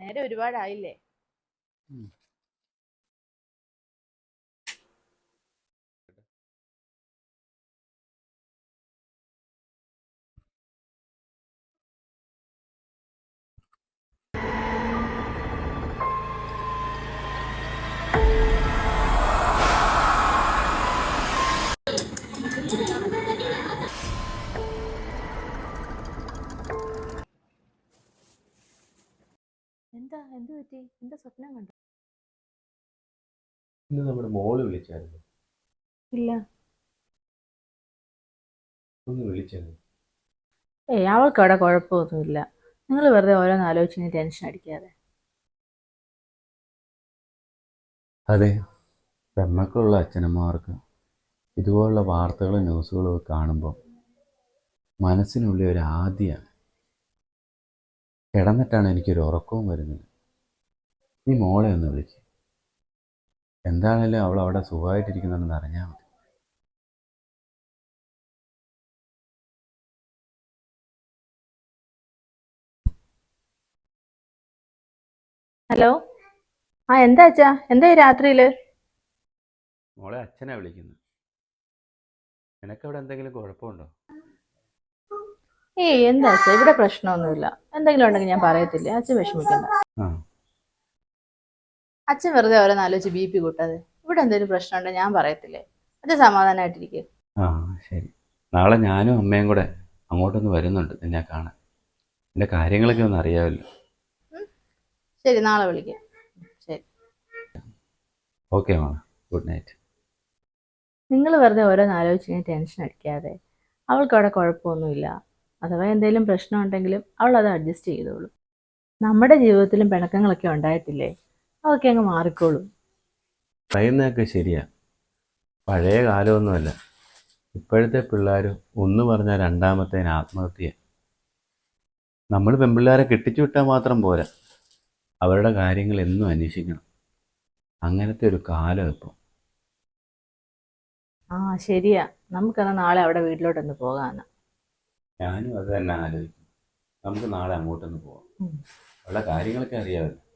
നേരെ ഒരുപാടായില്ലേ? എന്താ? എന്ത് പറ്റി? എന്താ സ്വപ്നം കണ്ടു? ഇന്ന് നമ്മുടെ മോൾ വിളിച്ചായിരുന്നു. ഇല്ല. ഒന്ന് വിളിച്ചായിരുന്നു ഏയ് അവൾക്ക് അവിടെ കുഴപ്പമൊന്നുമില്ല. നിങ്ങൾ വെറുതെ ഓരോന്ന് ആലോചിച്ച് ടെൻഷൻ അടിക്കാതെ. അതെ. പെമ്മക്കുള്ള അച്ഛനമ്മമാർക്ക് ഇതുപോലുള്ള വാർത്തകളും ന്യൂസുകളും ഒക്കെ കാണുമ്പോൾ മനസ്സിനുള്ളിൽ ഒരു ആദ്യമാണ് കിടന്നിട്ടാണ് എനിക്കൊരു ഉറക്കവും വരുന്നത്. നീ മോളെ ഒന്ന് വിളിക്ക്. എന്താണേലും അവൾ അവിടെ സുഖമായിട്ടിരിക്കുന്നുണ്ടെന്ന് അറിഞ്ഞാൽ മതി. ഹലോ? ആ എന്താ അച്ഛാ? എന്താ ഈ രാത്രിയിൽ? മോളെ അച്ഛനാ വിളിക്കുന്നത് നിനക്കവിടെ എന്തെങ്കിലും കുഴപ്പമുണ്ടോ? ഏയ് എന്താ അച്ഛാ? ഇവിടെ പ്രശ്നമൊന്നുമില്ല. എന്തെങ്കിലും ഉണ്ടെങ്കിൽ ഞാൻ പറയത്തില്ലേ. അച്ഛൻ വിഷമിക്കണ്ട. അച്ഛൻ വെറുതെ ഓരോന്ന് ആലോചിച്ച് ബി പി കൂട്ടാതെ. ഇവിടെ എന്തെങ്കിലും പ്രശ്നം ഉണ്ടോ ഞാൻ പറയത്തില്ലേ. അച്ഛൻ സമാധാനമായിട്ടിരിക്കും ആ ശരി. നാളെ ഞാനും അമ്മയും കൂടെ അങ്ങോട്ടൊന്ന് വരുന്നുണ്ട്. നിന്നെ കാണാൻ. എന്റെ കാര്യങ്ങളൊക്കെ ഒന്ന് അറിയാമല്ലോ. ശരി നാളെ വിളിക്കാം. ശരി. ഓക്കെ മോളെ ഗുഡ് നൈറ്റ്. നിങ്ങൾ വെറുതെ ഓരോന്ന് ആലോചിച്ച് ടെൻഷൻ അടിക്കാതെ. അവൾക്ക് അവിടെ കുഴപ്പമൊന്നുമില്ല. അഥവാ എന്തെങ്കിലും പ്രശ്നം ഉണ്ടെങ്കിലും അവൾ അത് അഡ്ജസ്റ്റ് ചെയ്തോളും. നമ്മുടെ ജീവിതത്തിലും പിണക്കങ്ങളൊക്കെ ഉണ്ടായിട്ടില്ലേ? അതൊക്കെ അങ്ങ് മാറിക്കോളും. പറയുന്നതൊക്കെ ശരിയാ. പഴയ കാലമൊന്നുമല്ല. ഇപ്പോഴത്തെ പിള്ളേർ ഒന്ന് പറഞ്ഞാൽ രണ്ടാമത്തേന് ആത്മഹത്യ നമ്മൾ പെൺപിള്ളേരെ കെട്ടിച്ചു വിട്ടാൽ മാത്രം പോരാ. അവരുടെ കാര്യങ്ങൾ എന്നും അന്വേഷിക്കണം. അങ്ങനത്തെ ഒരു കാലം ഇപ്പോൾ ആ ശരിയാ. നമുക്കെന്നാ നാളെ അവിടെ വീട്ടിലോട്ടൊന്ന് പോകാമെന്ന് ഞാനും അത് തന്നെ ആലോചിക്കും നമുക്ക് നാളെ അങ്ങോട്ടൊന്ന് പോവാം. ഉള്ള കാര്യങ്ങളൊക്കെ അറിയാമല്ലോ.